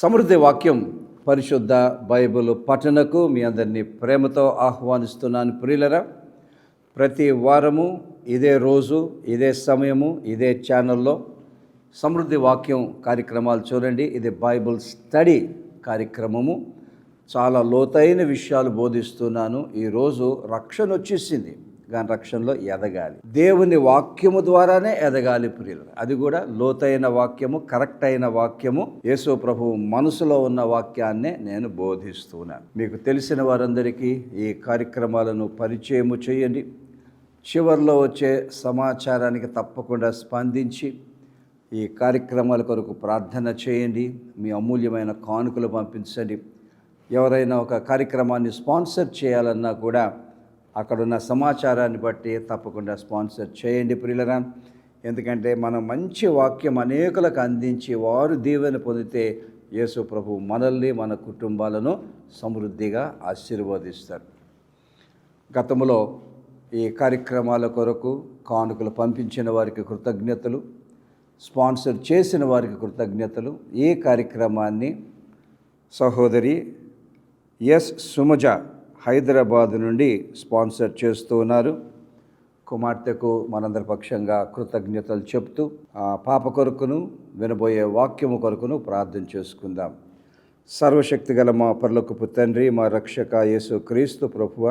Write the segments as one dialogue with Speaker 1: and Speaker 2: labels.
Speaker 1: సమృద్ధి వాక్యం పరిశుద్ధ బైబిల్ పఠనకు మీ అందరినీ ప్రేమతో ఆహ్వానిస్తున్నాను. ప్రియులరా ప్రతి వారము ఇదే రోజు ఇదే సమయము ఇదే ఛానల్లో సమృద్ధి వాక్యం కార్యక్రమాలు చూడండి. ఇది బైబిల్ స్టడీ కార్యక్రమము. చాలా లోతైన విషయాలు బోధిస్తున్నాను. ఈరోజు రక్షణ వచ్చేసింది. రక్షణలో ఎదగాలి. దేవుని వాక్యము ద్వారానే ఎదగాలి ప్రియులు అది కూడా లోతైన వాక్యము కరెక్ట్ అయిన వాక్యము యేసు ప్రభు మనసులో ఉన్న వాక్యాన్నే నేను బోధిస్తున్నాను మీకు తెలిసిన వారందరికీ ఈ కార్యక్రమాలను పరిచయము చేయండి. చివరిలో వచ్చే సమాచారానికి తప్పకుండా స్పందించి ఈ కార్యక్రమాల కొరకు ప్రార్థన చేయండి. మీ అమూల్యమైన కానుకలు పంపించండి. ఎవరైనా ఒక కార్యక్రమాన్ని స్పాన్సర్ చేయాలన్నా కూడా అక్కడున్న సమాచారాన్ని బట్టి తప్పకుండా స్పాన్సర్ చేయండి ప్రియులరా. ఎందుకంటే మనం మంచి వాక్యం అనేకులకు అందించి వారు దీవెన పొందితే యేసు ప్రభు మనల్ని మన కుటుంబాలను సమృద్ధిగా ఆశీర్వదిస్తారు. గతంలో ఈ కార్యక్రమాల కొరకు కానుకలు పంపించిన వారికి కృతజ్ఞతలు స్పాన్సర్ చేసిన వారికి కృతజ్ఞతలు. ఈ కార్యక్రమాన్ని సహోదరి ఎస్ సుమజ హైదరాబాద్ నుండి స్పాన్సర్ చేస్తూ ఉన్నారు. కుమార్తెకు మనందరి పక్షంగా కృతజ్ఞతలు చెప్తూ ఆ పాప కొరకును వినబోయే వాక్యము కొరకును ప్రార్థన చేసుకుందాం. సర్వశక్తి గల మా పర్లకుపు తండ్రి మా రక్షక యేసు క్రీస్తు ప్రభువ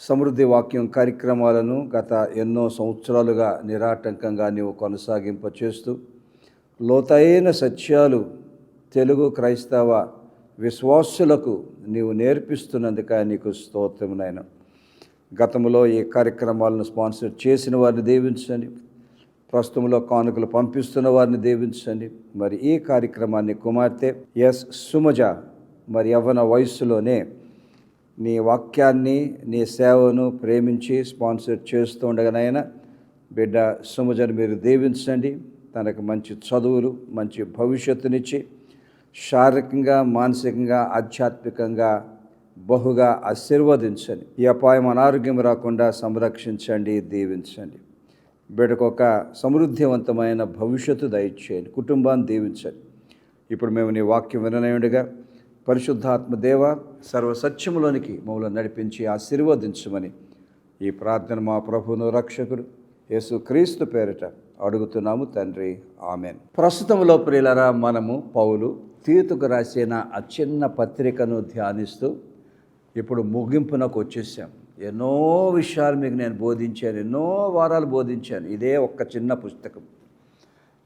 Speaker 1: సమృద్ధి వాక్యం కార్యక్రమాలను గత ఎన్నో సంవత్సరాలుగా నిరాటంకంగా నీవు కొనసాగింప చేస్తూ లోతైన సత్యాలు తెలుగు క్రైస్తవ విశ్వాసులకు నీవు నేర్పిస్తున్నందుక నీకు స్తోత్రం నాయన. గతంలో ఈ కార్యక్రమాలను స్పాన్సర్ చేసిన వారిని దీవించండి. ప్రస్తుతంలో కానుకలు పంపిస్తున్న వారిని దీవించండి. మరి ఈ కార్యక్రమాన్ని కుమార్తె ఎస్ సుమజ మరి యవ్వన వయస్సులోనే నీ వాక్యాన్ని నీ సేవను ప్రేమించి స్పాన్సర్ చేస్తూ ఉండగానైనా బిడ్డ సుమజను మీరు దీవించండి. తనకు మంచి చదువులు మంచి భవిష్యత్తునిచ్చి శారీరకంగా మానసికంగా ఆధ్యాత్మికంగా బహుగా ఆశీర్వదించండి. ఈ అపాయం అనారోగ్యం రాకుండా సంరక్షించండి దీవించండి. బిడ్డకు ఒక సమృద్ధివంతమైన భవిష్యత్తు దయచేయండి. కుటుంబాన్ని దీవించండి. ఇప్పుడు మేము నీ వాక్యం విననయుడిగా పరిశుద్ధాత్మ దేవ సర్వసత్యములోనికి మమ్మల్ని నడిపించి ఆశీర్వదించమని ఈ ప్రార్థన మా ప్రభువును రక్షకుడు యేసు క్రీస్తు పేరిట అడుగుతున్నాము తండ్రి. ఆమెన్. ప్రస్తుతంలో ప్రియులరా మనము పౌలు తీతుకు రాసిన ఆ చిన్న పత్రికను ధ్యానిస్తూ ఇప్పుడు ముగింపునకు వచ్చేసాం. ఎన్నో విషయాలు మీకు నేను బోధించాను ఎన్నో వారాలు బోధించాను. ఇదే ఒక్క చిన్న పుస్తకం.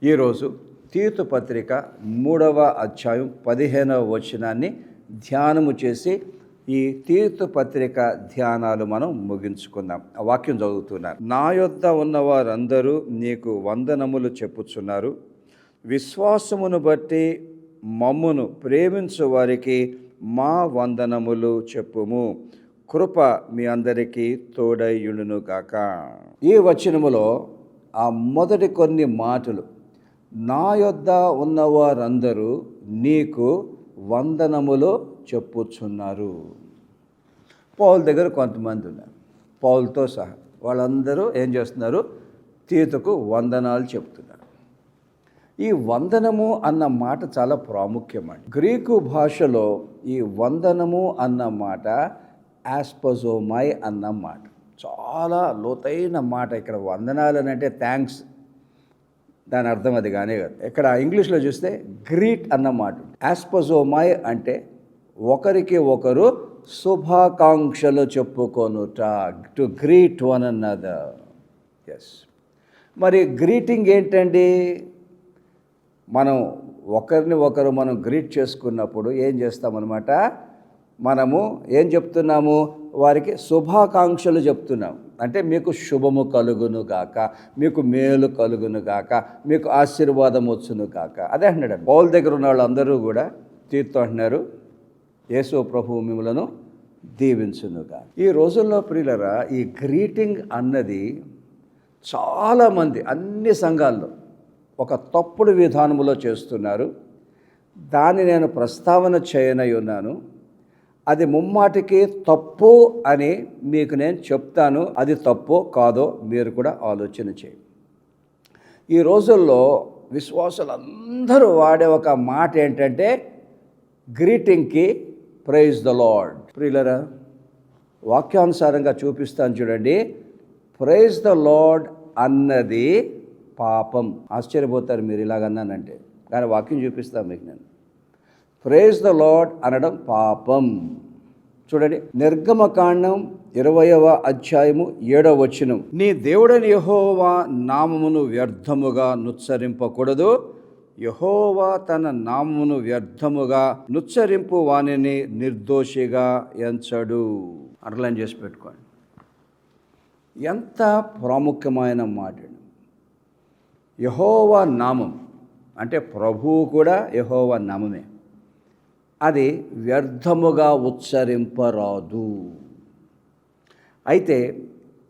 Speaker 1: ఈరోజు తీతు పత్రిక మూడవ అధ్యాయం పదిహేనవ వచనాన్ని ధ్యానము చేసి ఈ తీర్థ పత్రిక ధ్యానాలు మనం ముగించుకుందాం. ఆ వాక్యం చదువుతున్నారు. నా యొద్ద ఉన్న వారందరూ నీకు వందనములు చెప్పుచున్నారు. విశ్వాసమును బట్టి మమ్మును ప్రేమించు వారికి మా వందనములు చెప్పుము. కృప మీ అందరికీ తోడయ్యుడును గాక. ఈ వచనములో ఆ మొదటి కొన్ని మాటలు. నా యొద్ద ఉన్నవారందరూ నీకు వందనములు చెప్పుచున్నారు. పౌల్ దగ్గర కొంతమంది ఉన్నారు. పౌల్తో సహా. వాళ్ళందరూ ఏం చేస్తున్నారు? తీతకు వందనాలు చెప్తున్నారు. ఈ వందనము అన్న మాట చాలా ప్రాముఖ్యమండి. గ్రీకు భాషలో ఈ వందనము అన్న మాట యాస్పజోమై అన్న మాట. చాలా లోతైన మాట ఇక్కడ వందనాలు అని అంటే థ్యాంక్స్. దాని అర్థం అది కానీ కాదు. ఇక్కడ ఇంగ్లీష్లో చూస్తే గ్రీట్ అన్న మాట యాస్పజోమై అంటే ఒకరికి ఒకరు శుభాకాంక్షలు చెప్పుకొనుట to greet one another yes మరి గ్రీటింగ్ ఏంటండి? మనం ఒకరిని ఒకరు మనం గ్రీట్ చేసుకున్నప్పుడు ఏం చేస్తామన్నమాట? మనము ఏం చెప్తున్నాము? వారికి శుభాకాంక్షలు చెప్తున్నాం. అంటే మీకు శుభము కలుగును గాక మీకు మేలు కలుగును గాక మీకు ఆశీర్వాదం వచ్చును గాక. అదే అంటున్నాడు పౌల్ దగ్గర ఉన్న వాళ్ళందరూ కూడా తీర్థం అంటున్నారు యేసు ప్రభు మిమ్మలను దీవించునుగా ఈ రోజుల్లో ప్రియులరా ఈ గ్రీటింగ్ అన్నది చాలామంది అన్ని సంఘాల్లో ఒక తప్పుడు విధానములో చేస్తున్నారు. దాన్ని నేను ప్రస్తావన చేయనై ఉన్నాను. అది ముమ్మాటికి తప్పు అని మీకు నేను చెప్తాను. అది తప్పు కాదో మీరు కూడా ఆలోచన చేయి. ఈ రోజుల్లో విశ్వాసులందరూ వాడే ఒక మాట ఏంటంటే గ్రీటింగ్కి ప్రైజ్ ద లార్డ్. ప్రియులరా వాక్యానుసారంగా చూపిస్తాను చూడండి. ప్రైజ్ ద లాడ్ అన్నది పాపం. ఆశ్చర్యపోతారు మీరు ఇలాగన్నానంటే కానీ వాక్యం చూపిస్తాను మీకు నేను. ప్రేజ్ ద లాడ్ అనడం పాపం. చూడండి నిర్గమకాండం ఇరవయవ అధ్యాయము ఏడవ వచనం. నీ దేవుడని యహోవా నామమును వ్యర్థముగా నుచ్చరింపకూడదు. యహోవా తన నామమును వ్యర్థముగా నుచ్చరింపు వానిని నిర్దోషిగా ఎంచడు. అండర్లైన్ చేసి పెట్టుకోండి. ఎంత ప్రాముఖ్యమైన మాట యహోవా నామం. అంటే ప్రభువు కూడా యహోవా నామమే. అది వ్యర్థముగా ఉచ్చరింపరాదు. అయితే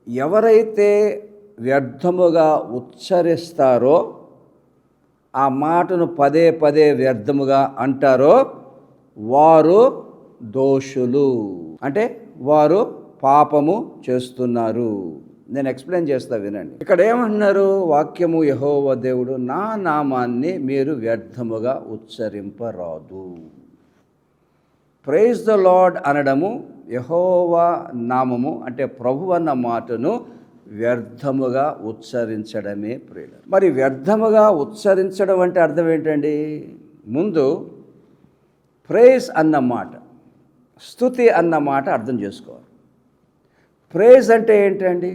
Speaker 1: ఎవరైతే వ్యర్థముగా ఉచ్చరిస్తారో ఆ మాటను పదే పదే వ్యర్థముగా అంటారో వారు దోషులు. అంటే వారు పాపము చేస్తున్నారు. నేను ఎక్స్ప్లెయిన్ చేస్తా వినండి. ఇక్కడ ఏమంటున్నారు? వాక్యము యహోవ దేవుడు నా నామాన్ని మీరు వ్యర్థముగా ఉచ్చరింపరాదు. ప్రైజ్ ద లాడ్ అనడము యహోవా నామము అంటే ప్రభు అన్న మాటను వ్యర్థముగా ఉచ్చరించడమే ప్రియుల మరి వ్యర్థముగా ఉచ్చరించడం అంటే అర్థం ఏంటండి? ముందు ప్రేజ్ అన్న మాట స్థుతి అన్న మాట అర్థం చేసుకోవాలి. ప్రేజ్ అంటే ఏంటండి?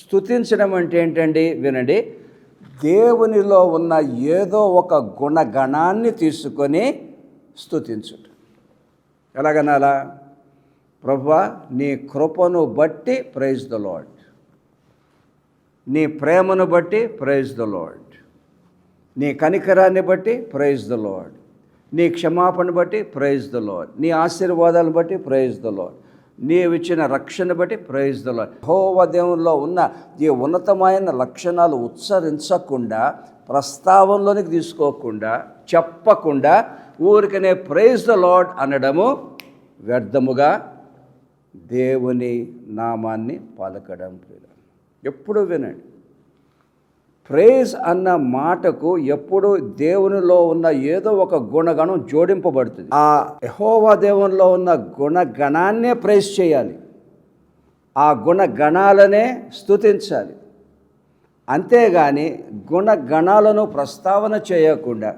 Speaker 1: స్థుతించడం అంటే ఏంటండి? వినండి. దేవునిలో ఉన్న ఏదో ఒక గుణగణాన్ని తీసుకొని స్థుతించుట ఎలాగనాలా? ప్రభా నీ కృపను బట్టి ప్రైజ్ ద లాడ్ నీ ప్రేమను బట్టి ప్రైజ్ ద లాడ్ నీ కనికరాన్ని బట్టి ప్రైజ్ ద లాడ్ నీ క్షమాపణ బట్టి ప్రైజ్ ద లాడ్ నీ ఆశీర్వాదాలను బట్టి ప్రైజ్ ద లాడ్ నీవు ఇచ్చిన రక్షణ బట్టి ప్రైజ్ ద హోవ దేవుల్లో ఉన్న ఈ ఉన్నతమైన లక్షణాలు ఉచ్చరించకుండా ప్రస్తావనలోనికి తీసుకోకుండా చెప్పకుండా ఊరికనే ప్రైజ్ ద లాడ్ అనడము వ్యర్థముగా దేవుని నామాన్ని పలకడం ఎప్పుడు వినండి ప్రేజ్ అన్న మాటకు ఎప్పుడు దేవునిలో ఉన్న ఏదో ఒక గుణగణం జోడింపబడుతుంది. ఆ యహోవా దేవునిలో ఉన్న గుణగణాన్నే ప్రేజ్ చేయాలి. ఆ గుణగణాలనే స్తుతించాలి. అంతేగాని గుణగణాలను ప్రస్తావన చేయకుండా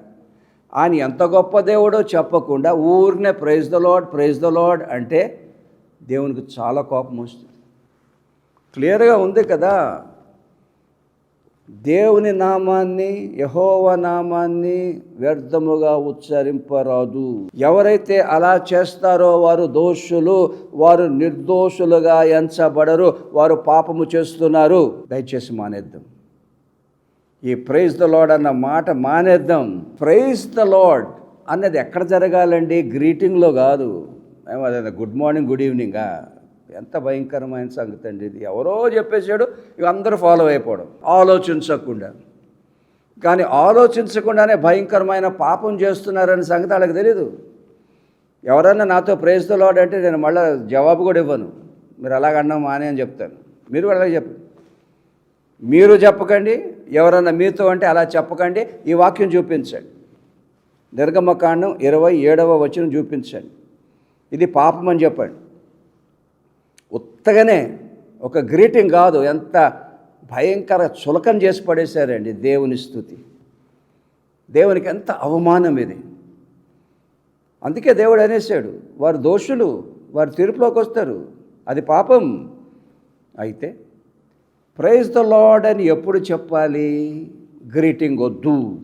Speaker 1: ఆయన ఎంత గొప్ప దేవుడో చెప్పకుండా ఊరినే praise the Lord praise the Lord అంటే దేవునికి చాలా కోపం వస్తుంది. క్లియర్గా ఉంది కదా? దేవుని నామాన్ని యహోవ నామాన్ని వ్యర్థముగా ఉచ్చరింపరాదు. ఎవరైతే అలా చేస్తారో వారు దోషులు వారు నిర్దోషులుగా ఎంచబడరు వారు పాపము చేస్తున్నారు. దయచేసి మానేద్దాం. ఈ ప్రైజ్ ద లాడ్ అన్న మాట మానేద్దాం. ప్రైజ్ ద లాడ్ అన్నది ఎక్కడ జరగాలండి? గ్రీటింగ్లో కాదు. అదే గుడ్ మార్నింగ్ గుడ్ ఈవినింగా ఎంత భయంకరమైన సంగతి అండి ఇది. ఎవరో చెప్పేసాడు ఇక అందరూ ఫాలో అయిపోవడం. ఆలోచించకుండా. కానీ ఆలోచించకుండానే భయంకరమైన పాపం చేస్తున్నారనే సంగతి వాళ్ళకి తెలీదు. ఎవరన్నా నాతో ప్రేజ్ అంటే నేను మళ్ళీ జవాబు కూడా ఇవ్వను. మీరు అలాగన్నా మానే అని చెప్తాను. మీరు కూడా అలాగే చెప్పండి. మీరు చెప్పకండి ఎవరన్నా మీతో అంటే అలా చెప్పకండి ఈ వాక్యం చూపించండి. నిర్గమకాండం ఇరవై ఏడవ వచనం చూపించండి. ఇది పాపం అని చెప్పండి. ఉత్తగానే ఒక గ్రీటింగ్ కాదు ఎంత భయంకర చులకం చేసి పడేశారండి దేవుని స్థుతి. దేవునికి ఎంత అవమానం ఇది. అందుకే దేవుడు అనేసాడు వారు దోషులు వారు తీర్పులోకి వస్తారు. అది పాపం. అయితే ప్రైజ్ ద లాడ్ అని ఎప్పుడు చెప్పాలి? గ్రీటింగ్ వద్దు.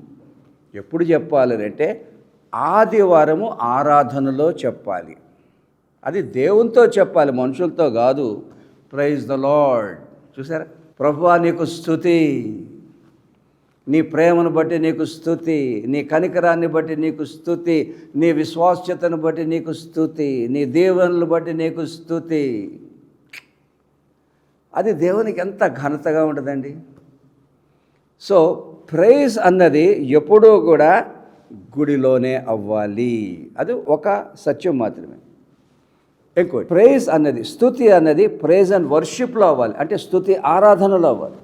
Speaker 1: ఎప్పుడు చెప్పాలి అంటే ఆదివారము ఆరాధనలో చెప్పాలి. అది దేవునితో చెప్పాలి మనుషులతో కాదు. ప్రైజ్ ద లాడ్ చూసారా? ప్రభు నీకు స్థుతి నీ ప్రేమను బట్టి నీకు స్థుతి నీ కనికరాన్ని బట్టి నీకు స్థుతి నీ విశ్వాస్యతను బట్టి నీకు స్థుతి నీ దేవులను బట్టి నీకు స్థుతి అది దేవునికి ఎంత ఘనతగా ఉంటుందండి? సో ప్రైజ్ అన్నది ఎప్పుడూ కూడా గుడిలోనే అవ్వాలి. అది ఒక సత్యం మాత్రమే. ఇంకోటి ప్రైజ్ అన్నది స్థుతి అన్నది ప్రేజ్ అండ్ వర్షిప్లో అవ్వాలి. అంటే స్థుతి ఆరాధనలో అవ్వాలి.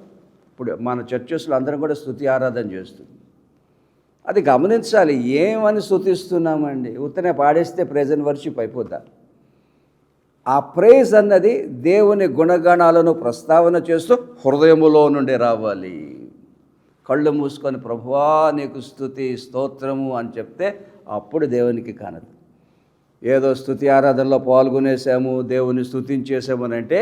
Speaker 1: ఇప్పుడు మన చర్చెస్లో అందరం కూడా స్థుతి ఆరాధన చేస్తుంది అది గమనించాలి ఏమని స్థుతిస్తున్నామండి ఉత్తనే పాడేస్తే ప్రెజెంట్ వర్షిప్ అయిపోద్దా? ఆ ప్రేజ్ అన్నది దేవుని గుణగణాలను ప్రస్తావన చేస్తూ హృదయములో నుండి రావాలి. కళ్ళు మూసుకొని ప్రభువా నీకు స్థుతి స్తోత్రము అని చెప్తే అప్పుడు దేవునికి కానదు. ఏదో స్థుతి ఆరాధనలో పాల్గొనేసాము దేవుని స్థుతించేసాము అని అంటే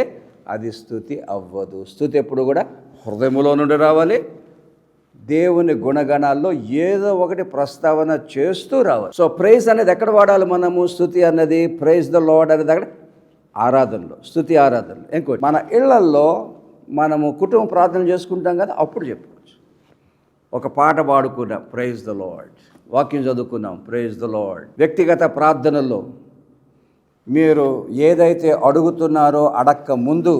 Speaker 1: అది స్థుతి అవ్వదు. స్థుతి ఎప్పుడు కూడా హృదయములో నుండి రావాలి. దేవుని గుణగణాల్లో ఏదో ఒకటి ప్రస్తావన చేస్తూ రావాలి. సో ప్రైజ్ అనేది ఎక్కడ వాడాలి మనము? స్థుతి అన్నది ప్రైజ్ ద లోడ్ అనేది అక్కడ ఆరాధనలో స్థుతి ఆరాధనలో. ఇంకోటి మన ఇళ్ళల్లో మనము కుటుంబ ప్రార్థన చేసుకుంటాం కదా అప్పుడు చెప్పుకోవచ్చు. ఒక పాట పాడుకున్నాం ప్రైజ్ ద లార్డ్ వాక్యం చదువుకున్నాం ప్రేజ్ ద లార్డ్ వ్యక్తిగత ప్రార్థనల్లో మీరు ఏదైతే అడుగుతున్నారో అడక్క ముందు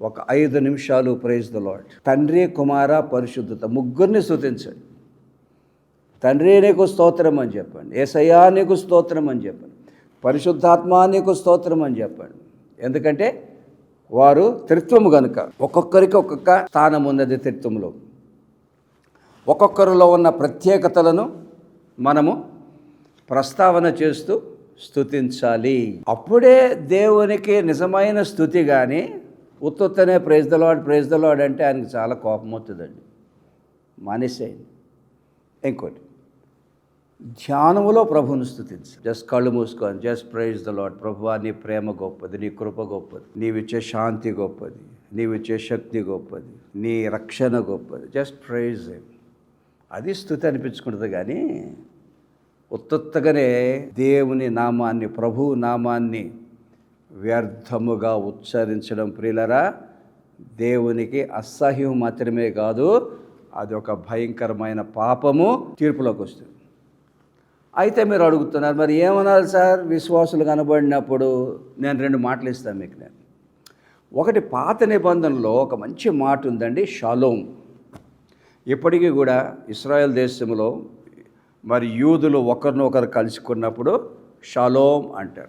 Speaker 1: ఒక ఐదు నిమిషాలు ప్రైజ్ ద లార్డ్ తండ్రి కుమార పరిశుద్ధత ముగ్గురిని స్థుతించండి తండ్రి నీకు స్తోత్రం అని చెప్పండి. ఏసయ్యా నీకు స్తోత్రం అని చెప్పండి. పరిశుద్ధాత్మ నీకు స్తోత్రం అని చెప్పండి. ఎందుకంటే వారు త్రిత్వము కనుక ఒక్కొక్కరికి ఒక్కొక్క స్థానం ఉన్నది త్రిత్వంలో ఒక్కొక్కరిలో ఉన్న ప్రత్యేకతలను మనము ప్రస్తావన చేస్తూ స్థుతించాలి అప్పుడే దేవునికి నిజమైన స్థుతి కానీ ఉత్తుత్తనే praise the Lord praise the Lord అంటే ఆయనకు చాలా కోపం వస్తుందండి మానేసేయండి. ఇంకోటి ధ్యానములో ప్రభువును స్థుతించు జస్ట్ కళ్ళు మూసుకొని జస్ట్ ప్రైజ్ ద లాడ్ ప్రభువా నీ ప్రేమ గొప్పది నీ కృప గొప్పది నీవిచ్చే శాంతి గొప్పది నీవిచ్చే శక్తి గొప్పది నీ రక్షణ గొప్పది జస్ట్ ప్రైజ్ అది స్థుతి అనిపించుకుంటుంది కానీ ఉత్తత్తగానే దేవుని నామాన్ని ప్రభు నామాన్ని వ్యర్థముగా ఉచ్చరించడం ప్రియులరా దేవునికి అసహ్యం మాత్రమే కాదు అది ఒక భయంకరమైన పాపము తీర్పులోకి వస్తుంది. అయితే మీరు అడుగుతున్నారు మరి ఏమనాలి సార్? విశ్వాసులు కనబడినప్పుడు నేను రెండు మాటలు ఇస్తాను మీకు నేను. ఒకటి పాత నిబంధనలో ఒక మంచి మాట ఉందండి షాలోం. ఇప్పటికీ కూడా ఇస్రాయెల్ దేశంలో మరి యూదులు ఒకరినొకరు కలుసుకున్నప్పుడు షాలోం అంటారు.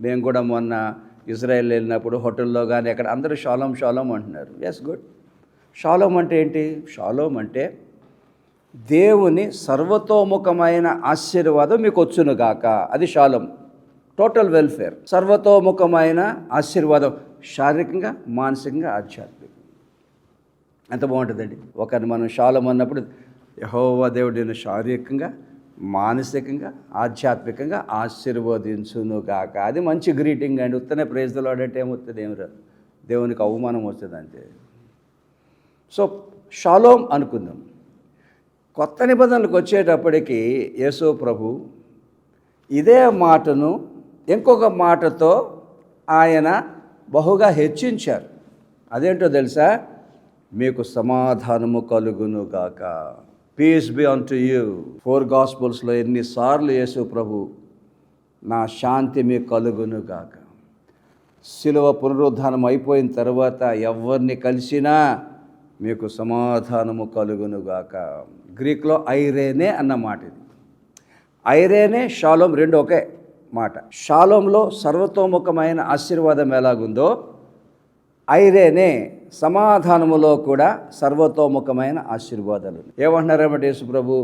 Speaker 1: మేము కూడా మొన్న ఇజ్రాయెల్ వెళ్ళినప్పుడు హోటల్లో కానీ అక్కడ అందరూ షాలోం షాలోం అంటున్నారు. ఎస్ గుడ్ షాలోం అంటే ఏంటి? షాలోం అంటే దేవుని సర్వతోముఖమైన ఆశీర్వాదం మీకు వచ్చును గాక. అది షాలం. టోటల్ వెల్ఫేర్ సర్వతోముఖమైన ఆశీర్వాదం. శారీరకంగా మానసికంగా ఆధ్యాత్మికంగా. ఎంత బాగుంటుందండి. ఒకరిని మనం షాలం అన్నప్పుడు యహోవా దేవుడు నేను శారీరకంగా మానసికంగా ఆధ్యాత్మికంగా ఆశీర్వదించును గాక. అది మంచి గ్రీటింగ్ అండి. ఉత్తనే ప్రేజ్లో అంటే ఏమవుతుంది ఏమి రాదు. దేవునికి అవమానం వస్తుంది అంతే. సో షాలోం అనుకుందాం. కొత్త నిబంధనలకు వచ్చేటప్పటికి యేసు ప్రభు ఇదే మాటను ఇంకొక మాటతో ఆయన బహుగా హెచ్చించారు. అదేంటో తెలుసా? మీకు సమాధానము కలుగును గాక. Peace be unto you four గాస్పుల్స్లో ఎన్నిసార్లు యేసు ప్రభు నా శాంతి మీ కలుగును గాక. శిలువ పునరుద్ధానం అయిపోయిన తర్వాత ఎవరిని కలిసినా మీకు సమాధానము కలుగునుగాక గ్రీక్లో ఐరేనే అన్న మాట ఇది. ఐరేనే షాలోం రెండు ఒకే మాట. షాలోంలో సర్వతోముఖమైన ఆశీర్వాదం ఎలాగుందో? ఐరేనే సమాధానములో కూడా సర్వతోముఖమైన ఆశీర్వాదాలు. ఏమంటున్నారేమంటే యేసు ప్రభు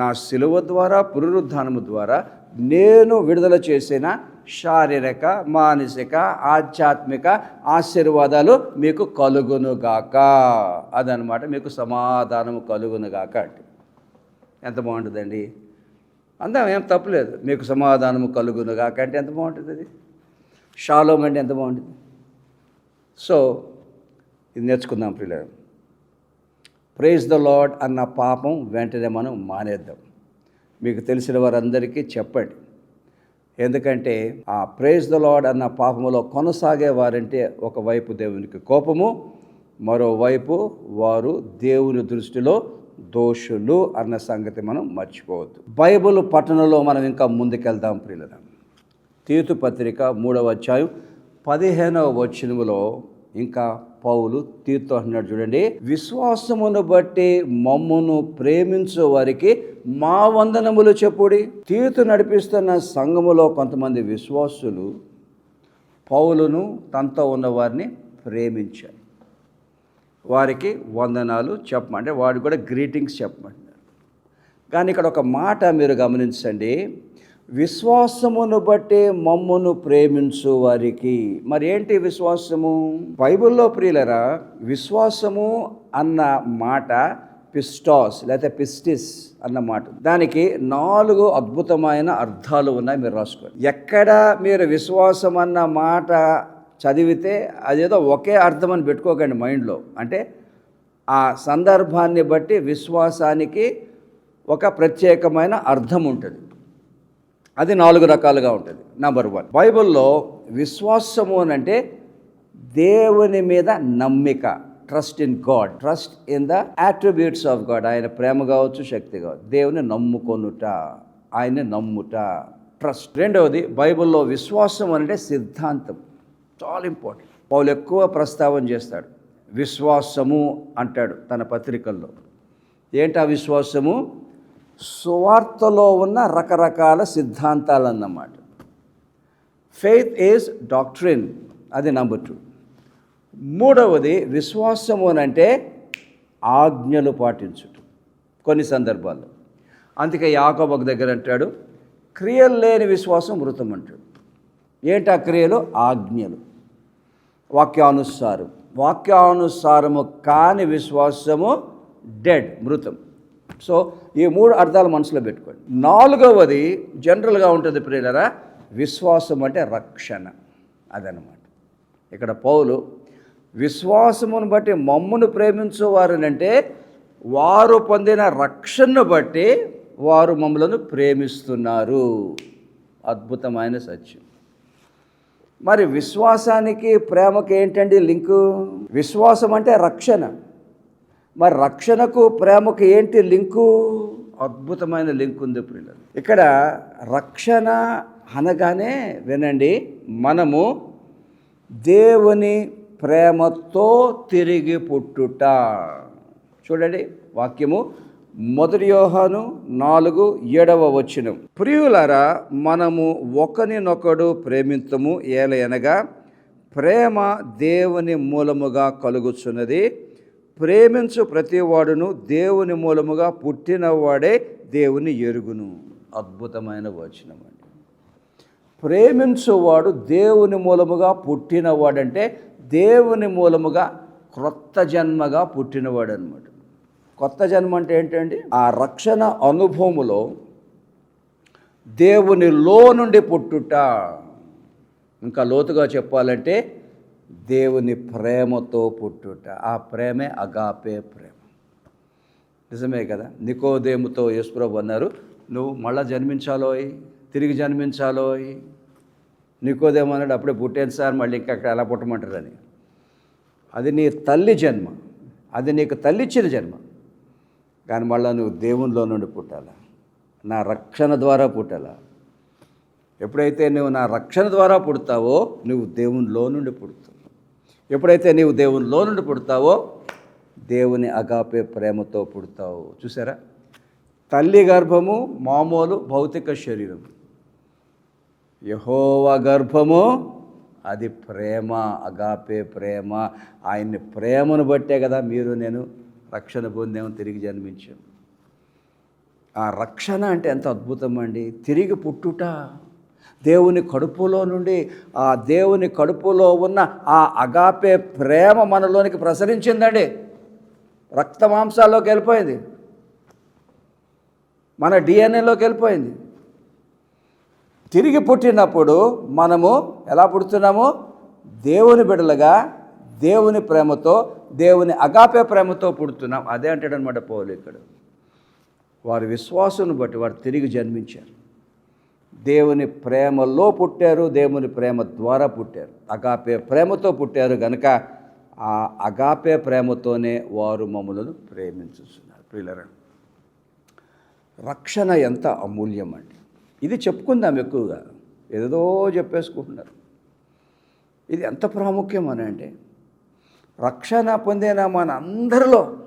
Speaker 1: నా శిలువ ద్వారా పునరుద్ధానము ద్వారా నేను విడుదల చేసిన శారీరక మానసిక ఆధ్యాత్మిక ఆశీర్వాదాలు మీకు కలుగునుగాక అదనమాట మీకు సమాధానము కలుగునుగాక అంటే ఎంత బాగుంటుందండి? అందాం ఏం తప్పలేదు. మీకు సమాధానము కలుగునుగాక అంటే ఎంత బాగుంటుంది అది షాలోం అంటే ఎంత బాగుంటుంది? సో ఇది నేర్చుకుందాం ప్రియుల ప్రేజ్ ద లాడ్ అన్న పాపం వెంటనే మనం మానేద్దాం. మీకు తెలిసిన వారందరికీ చెప్పండి. ఎందుకంటే ఆ ప్రేజ్ ద లాడ్ అన్న పాపములో కొనసాగే వారంటే ఒకవైపు దేవునికి కోపము మరోవైపు వారు దేవుని దృష్టిలో దోషులు అన్న సంగతి మనం మర్చిపోవద్దు. బైబిల్ పట్టణంలో మనం ఇంకా ముందుకెళ్దాం ప్రియులన తీతు పత్రిక మూడవ అధ్యాయం పదిహేనవ వచనములో ఇంకా పౌలు తీర్తో అంటున్నాడు చూడండి. విశ్వాసమును బట్టి మమ్మును ప్రేమించు వారికి మా వందనములు చెప్పుడి. తీర్తు నడిపిస్తున్న సంఘములో కొంతమంది విశ్వాసులు పౌలును తనతో ఉన్న వారిని ప్రేమించారు. వారికి వందనాలు చెప్పమంటే వాడు కూడా గ్రీటింగ్స్ చెప్పమంటున్నారు కానీ ఇక్కడ ఒక మాట మీరు గమనించండి. విశ్వాసమును బట్టి మమ్మును ప్రేమించు వారికి. మరి ఏంటి విశ్వాసము? బైబిల్లో ప్రియులరా విశ్వాసము అన్న మాట పిస్టాస్ లేకపోతే పిస్టిస్ అన్న మాట. దానికి నాలుగు అద్భుతమైన అర్థాలు ఉన్నాయి మీరు రాసుకోండి. ఎక్కడ మీరు విశ్వాసం అన్న మాట చదివితే అదేదో ఒకే అర్థం అని పెట్టుకోకండి మైండ్లో. అంటే ఆ సందర్భాన్ని బట్టి విశ్వాసానికి ఒక ప్రత్యేకమైన అర్థం ఉంటుంది. అది నాలుగు రకాలుగా ఉంటుంది. నెంబర్ వన్ బైబిల్లో విశ్వాసము అని అంటే దేవుని మీద నమ్మిక trust in God trust in the attributes of God ఆయన ప్రేమ కావచ్చు శక్తి కావచ్చు. దేవుని నమ్ముకొనుట ఆయన్ని నమ్ముట. ట్రస్ట్ రెండవది బైబిల్లో విశ్వాసం అంటే సిద్ధాంతం. చాలా ఇంపార్టెంట్ పౌలు ఎక్కువ ప్రస్తావన చేస్తాడు. విశ్వాసము అంటాడు తన పత్రికల్లో. ఏంటి ఆ విశ్వాసము? సువార్తలో ఉన్న రకరకాల సిద్ధాంతాలు అన్నమాట ఫెయిత్ ఈజ్ డాక్ట్రిన్ అది నంబర్ టూ మూడవది విశ్వాసము అని అంటే ఆజ్ఞలు పాటించుట. కొన్ని సందర్భాల్లో. అందుకే యాకోబ దగ్గర అంటాడు క్రియలు లేని విశ్వాసం మృతం అంటాడు. ఏంటి ఆ క్రియలు? ఆజ్ఞలు. వాక్యానుసారం. వాక్యానుసారము కాని విశ్వాసము డెడ్ మృతం. సో ఈ మూడు అర్థాలు మనసులో పెట్టుకోండి. నాలుగవది జనరల్గా ఉంటుంది ప్రియులరా విశ్వాసం అంటే రక్షణ అదనమాట. ఇక్కడ పౌలు విశ్వాసమును బట్టి మమ్మును ప్రేమించేవారనంటే వారు పొందిన రక్షణను బట్టి వారు మమ్మలను ప్రేమిస్తున్నారు. అద్భుతమైన సత్యం. మరి విశ్వాసానికి ప్రేమకి ఏంటండి లింకు? విశ్వాసం అంటే రక్షణ. మరి రక్షణకు ప్రేమకు ఏంటి లింకు? అద్భుతమైన లింక్ ఉంది పిల్లలు ఇక్కడ రక్షణ అనగానే వినండి మనము దేవుని ప్రేమతో తిరిగి పుట్టుట. చూడండి వాక్యము మొదటి యోహాను నాలుగు ఏడవ వచనం. ప్రియులరా మనము ఒకరినొకడు ప్రేమింతము ఏలయనగా ప్రేమ దేవుని మూలముగా కలుగుచున్నది. ప్రేమించు ప్రతివాడును దేవుని మూలముగా పుట్టినవాడే దేవుని ఎరుగును. అద్భుతమైన వచనం అండి. ప్రేమించువాడు దేవుని మూలముగా పుట్టినవాడంటే దేవుని మూలముగా క్రొత్త జన్మగా పుట్టినవాడు అనమాట కొత్త జన్మ అంటే ఏంటండి? ఆ రక్షణ అనుభవములో దేవునిలో నుండి పుట్టుట. ఇంకా లోతుగా చెప్పాలంటే దేవుని ప్రేమతో పుట్టుట. ఆ ప్రేమే అగాపే ప్రేమ. నిజమే కదా? నికోదేముతో యేసుప్రభు అన్నారు నువ్వు మళ్ళా జన్మించాలోయ్? తిరిగి జన్మించాలోయ్? నికోదేమో అన్నాడు అప్పుడే పుట్టాను సార్ మళ్ళీ ఇంకా అక్కడ ఎలా పుట్టమంటారని. అది నీ తల్లి జన్మ. అది నీకు తల్లిచ్చిన జన్మ. కానీ మళ్ళీ నువ్వు దేవునిలో నుండి పుట్టాలా. నా రక్షణ ద్వారా పుట్టాలా. ఎప్పుడైతే నువ్వు నా రక్షణ ద్వారా పుడతావో నువ్వు దేవునిలో నుండి పుడతావు. ఎప్పుడైతే నీవు దేవునిలో నుండి పుడతావో దేవుని అగాపే ప్రేమతో పుడతావు. చూసారా? తల్లి గర్భము మామూలు భౌతిక శరీరం. యహోవ గర్భము అది ప్రేమ అగాపే ప్రేమ. ఆయన్ని ప్రేమను బట్టే కదా మీరు నేను రక్షణ పొందాము తిరిగి జన్మించాం. ఆ రక్షణ అంటే ఎంత అద్భుతం అండి. తిరిగి పుట్టుట. దేవుని కడుపులో నుండి ఆ దేవుని కడుపులో ఉన్న ఆ అగాపే ప్రేమ మనలోనికి ప్రసరించిందండి. రక్త మాంసాల్లోకి వెళ్ళిపోయింది. మన డిఎన్ఏలోకి వెళ్ళిపోయింది. తిరిగి పుట్టినప్పుడు మనము ఎలా పుడుతున్నాము? దేవుని బిడలుగా దేవుని ప్రేమతో దేవుని అగాపే ప్రేమతో పుడుతున్నాం. అదే అంటాడనమాట పౌలు ఇక్కడ. వారి విశ్వాసం బట్టి వారు తిరిగి జన్మించారు. దేవుని ప్రేమలో పుట్టారు దేవుని ప్రేమ ద్వారా పుట్టారు. అగాపే ప్రేమతో పుట్టారు కనుక ఆ అగాపే ప్రేమతోనే వారు మమ్మలను ప్రేమించుతున్నారు ప్రియులరా రక్షణ ఎంత అమూల్యం అండి ఇది చెప్పుకుందాం ఎక్కువగా. ఏదో చెప్పేసుకుంటున్నారు. ఇది ఎంత ప్రాముఖ్యం అని అంటే రక్షణ పొందిన మన అందరిలో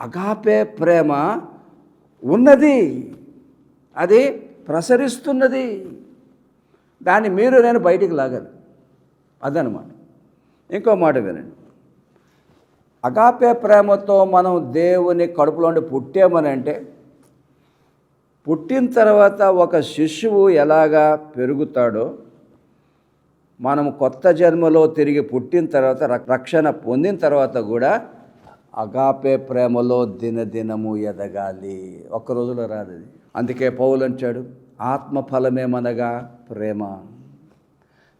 Speaker 1: అగాపే ప్రేమ ఉన్నది. అది ప్రసరిస్తున్నది. దాన్ని మీరు నేను బయటికి లాగాలి. అదనమాట. ఇంకో మాట వినండి. అగాపే ప్రేమతో మనం దేవుని కడుపులో ఉండి పుట్టామని అంటే పుట్టిన తర్వాత ఒక శిశువు ఎలాగా పెరుగుతాడో మనం కొత్త జన్మలో తిరిగి పుట్టిన తర్వాత రక్- రక్షణ పొందిన తర్వాత కూడా అగాపే ప్రేమలో దినదినము ఎదగాలి. ఒక్క రోజులో రాదు అది. అందుకే పౌలు అంటాడు ఆత్మ ఫలమేమనగా ప్రేమ.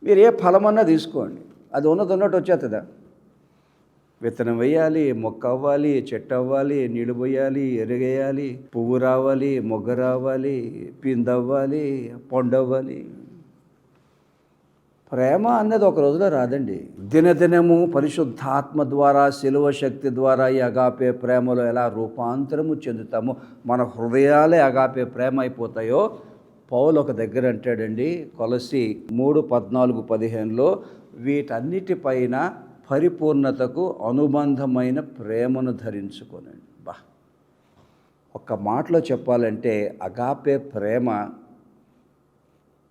Speaker 1: మీరు ఏ ఫలమన్నా తీసుకోండి అది ఉన్నది ఉన్నట్టు వచ్చేస్తుందా విత్తనం వేయాలి మొక్క అవ్వాలి చెట్టు అవ్వాలి నీళ్ళు పోయాలి ఎరుగేయాలి పువ్వు రావాలి మొగ్గ రావాలి పిందవ్వాలి పండు అవ్వాలి ప్రేమ అన్నది ఒక రోజులో రాదండి. దినదినము పరిశుద్ధాత్మ ద్వారా శిలువ శక్తి ద్వారా ఈ అగాపే ప్రేమలో ఎలా రూపాంతరము చెందుతామో మన హృదయాలే అగాపే ప్రేమ అయిపోతాయో పౌలు ఒక దగ్గర అంటాడండి కొలసి మూడు పద్నాలుగు పదిహేనులో వీటన్నిటిపైన పరిపూర్ణతకు అనుబంధమైన ప్రేమను ధరించుకోనండి. బా! ఒక్క మాటలో చెప్పాలంటే అగాపే ప్రేమ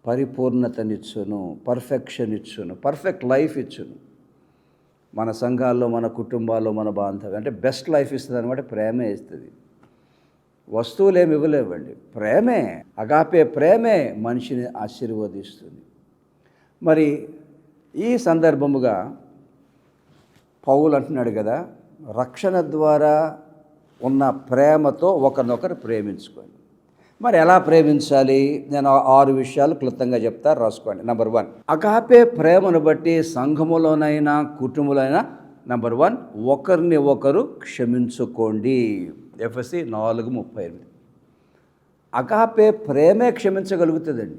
Speaker 1: పరిపూర్ణతనిచ్చును పర్ఫెక్షన్ ఇచ్చును పర్ఫెక్ట్ లైఫ్ ఇచ్చును. మన సంఘాల్లో మన కుటుంబాల్లో మన బాంధవ్యం అంటే బెస్ట్ లైఫ్ ఇస్తుంది అనమాట ప్రేమే ఇస్తుంది. వస్తువులు ఏమి ఇవ్వలేవండి. ప్రేమే అగాపే ప్రేమే మనిషిని ఆశీర్వదిస్తుంది. మరి ఈ సందర్భముగా పౌలు అంటున్నాడు కదా రక్షణ ద్వారా ఉన్న ప్రేమతో ఒకరినొకరు ప్రేమించుకోండి. మరి ఎలా ప్రేమించాలి? నేను ఆరు విషయాలు క్లుప్తంగా చెప్తా రాసుకోండి. నెంబర్ వన్ అగాపే ప్రేమను బట్టి సంఘములోనైనా కుటుంబంలోనైనా నెంబర్ వన్ ఒకరిని ఒకరు క్షమించుకోండి. ఎఫ్ఎస్సి నాలుగు ముప్పై ఎనిమిది. అకాపే ప్రేమే క్షమించగలుగుతుందండి.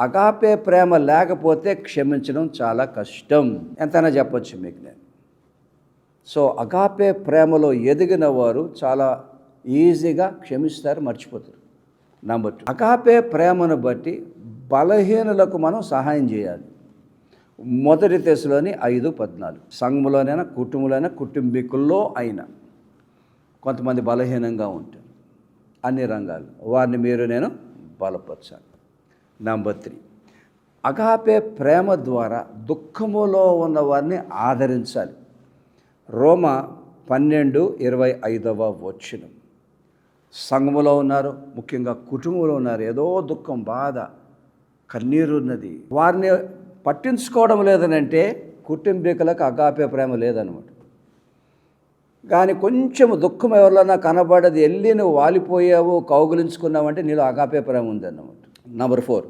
Speaker 1: అగాపే ప్రేమ లేకపోతే క్షమించడం చాలా కష్టం. ఎంతైనా చెప్పొచ్చు మీకు నేను. సో అగాపే ప్రేమలో ఎదిగిన వారు చాలా ఈజీగా క్షమిస్తారు మర్చిపోతారు. నంబర్ టూ అకాపే ప్రేమను బట్టి బలహీనులకు మనం సహాయం చేయాలి. మొదటి దశలోని ఐదు పద్నాలుగు. సంఘంలోనైనా కుటుంబంలోనైనా కుటుంబీకుల్లో అయినా కొంతమంది బలహీనంగా ఉంటారు. అన్ని రంగాలు వారిని మీరు నేను బలపరచాలి. నంబర్ త్రీ అగాపే ప్రేమ ద్వారా దుఃఖములో ఉన్న వారిని ఆదరించాలి. రోమ పన్నెండు ఇరవై ఐదవ వచ్చినం సంఘములో ఉన్నారు ముఖ్యంగా కుటుంబంలో ఉన్నారు. ఏదో దుఃఖం బాధ కన్నీరు ఉన్నది. వారిని పట్టించుకోవడం లేదనంటే కుటుంబీకులకు అగాపే ప్రేమ లేదనమాట. కానీ కొంచెం దుఃఖం ఎవరిలోనా కనబడది వెళ్ళి నువ్వు వాలిపోయావు కౌగులించుకున్నావంటే నీలో అగాపే ప్రేమ ఉందన్నమాట. నెంబర్ ఫోర్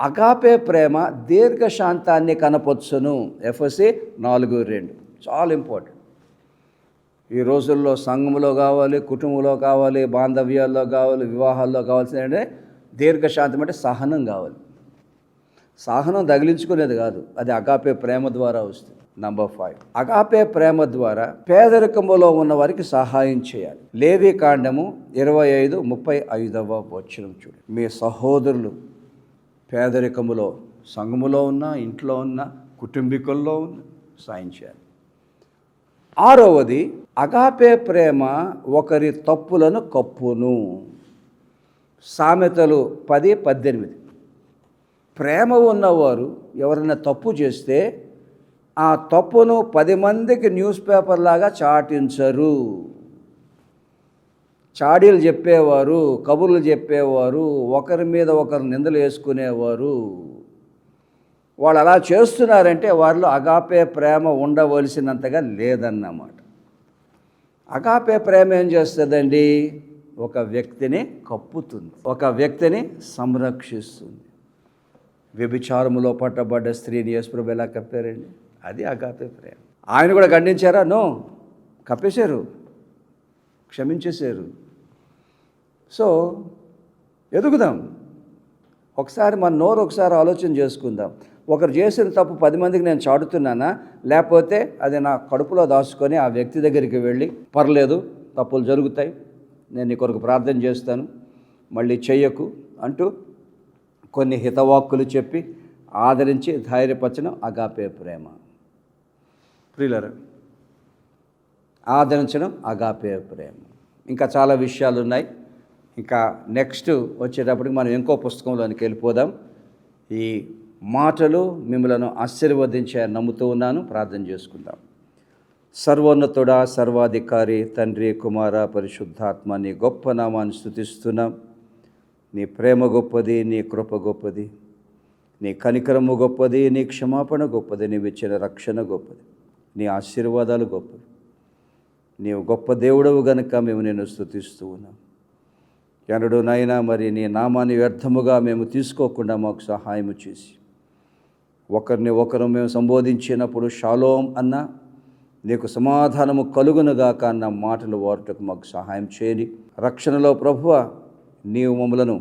Speaker 1: అగాపే ప్రేమ దీర్ఘశాంతాన్ని కనపొచ్చును ఎఫ్ఎస్సి నాలుగు రెండు. చాలా ఇంపార్టెంట్ ఈ రోజుల్లో సంఘంలో కావాలి కుటుంబంలో కావాలి బాంధవ్యాల్లో కావాలి వివాహాల్లో కావాల్సిన అంటే దీర్ఘశాంతం అంటే సహనం కావాలి. సహనం తగిలించుకునేది కాదు అది అగాపే ప్రేమ ద్వారా వస్తుంది. నంబర్ ఫైవ్ అగాపే ప్రేమ ద్వారా పేదరికములో ఉన్న వారికి సహాయం చేయాలి. లేవి కాండము ఇరవై ఐదు ముప్పై ఐదవ వచ్చిన చూడు మీ సహోదరులు పేదరికములో సంఘములో ఉన్న ఇంట్లో ఉన్న కుటుంబీకుల్లో ఉన్న సాయం చేయాలి. ఆరవది అగాపే ప్రేమ ఒకరి తప్పులను కప్పును. సామెతలు పది పద్దెనిమిది. ప్రేమ ఉన్నవారు ఎవరైనా తప్పు చేస్తే ఆ తప్పును పది మందికి న్యూస్ పేపర్ లాగా చాటించరు. చాడీలు చెప్పేవారు కబుర్లు చెప్పేవారు ఒకరి మీద ఒకరు నిందలు వేసుకునేవారు. వాళ్ళు అలా చేస్తున్నారంటే వారిలో అగాపే ప్రేమ ఉండవలసినంతగా లేదన్నమాట. అగాపే ప్రేమ ఏం చేస్తుందండి? ఒక వ్యక్తిని కప్పుతుంది. ఒక వ్యక్తిని సంరక్షిస్తుంది. వ్యభిచారములో పట్టబడ్డ స్త్రీని యేసుప్రభు ఎలా కప్పారండి? అది అగాపే ప్రేమ. ఆయన కూడా ఖండించారా? నో. కప్పేశారు. క్షమించేశారు. సో ఎదుగుదాం. ఒకసారి మన నోరు ఒకసారి ఆలోచన చేసుకుందాం. ఒకరు చేసిన తప్పు పది మందికి నేను చాటుతున్నానా? లేకపోతే అది నా కడుపులో దాచుకొని ఆ వ్యక్తి దగ్గరికి వెళ్ళి పర్లేదు తప్పులు జరుగుతాయి నేను నీ కొరకు ప్రార్థన చేస్తాను మళ్ళీ చెయ్యకు అంటూ కొన్ని హితవాక్కులు చెప్పి ఆదరించి ధైర్యపరచడం అగాపే ప్రేమ. ప్రియులరా ఆదరించడం అగాపే ప్రేమ. ఇంకా చాలా విషయాలు ఉన్నాయి ఇంకా నెక్స్ట్ వచ్చేటప్పటికి మనం ఇంకో పుస్తకంలోనికి వెళ్ళిపోదాం. ఈ మాటలు మిమ్మలను ఆశీర్వదించే నమ్ముతూ ఉన్నాను. ప్రార్థన చేసుకుందాం. సర్వోన్నతుడా సర్వాధికారి తండ్రి కుమార పరిశుద్ధాత్మ నీ గొప్ప నామాన్ని స్థుతిస్తున్నాం నీ ప్రేమ గొప్పది నీ కృప గొప్పది నీ కనికరము గొప్పది నీ క్షమాపణ గొప్పది నీవిచ్చిన రక్షణ గొప్పది నీ ఆశీర్వాదాలు గొప్పవి. నీవు గొప్ప దేవుడవు గనుక మేము నేను స్థుతిస్తూ ఉన్నాం. ఎనడు నైనా మరి నీ నామాన్ని వ్యర్థముగా మేము తీసుకోకుండా మాకు సహాయము చేసి ఒకరిని ఒకరు మేము సంబోధించినప్పుడు షాలోం అన్న నీకు సమాధానము కలుగునుగాక అన్న మాటలు వారుటకు మాకు సహాయం చేయని రక్షణలో ప్రభువ నీవు మమ్మలను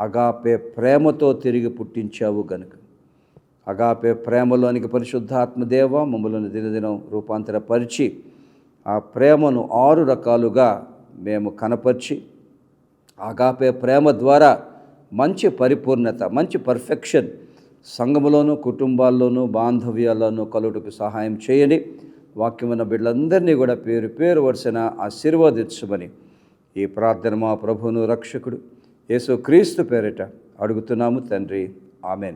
Speaker 1: అగాపే ప్రేమతో తిరిగి పుట్టించావు గనుక. అగాపే ప్రేమలోనికి పరిశుద్ధాత్మదేవ మమ్మలను దినదినం రూపాంతరపరిచి ఆ ప్రేమను ఆరు రకాలుగా మేము కనపరిచి అగాపే ప్రేమ ద్వారా మంచి పరిపూర్ణత మంచి పర్ఫెక్షన్ సంఘములోను కుటుంబాల్లోనూ బాంధవ్యాల్లోనూ కలుటకు సహాయం చేయని వాక్యమున్న బిడ్డలందరినీ కూడా పేరు పేరు వరుసన ఆశీర్వాదించమని ఈ ప్రార్థన మా ప్రభువును రక్షకుడు యేసు క్రీస్తు పేరిట అడుగుతున్నాము తండ్రి. ఆమెన్.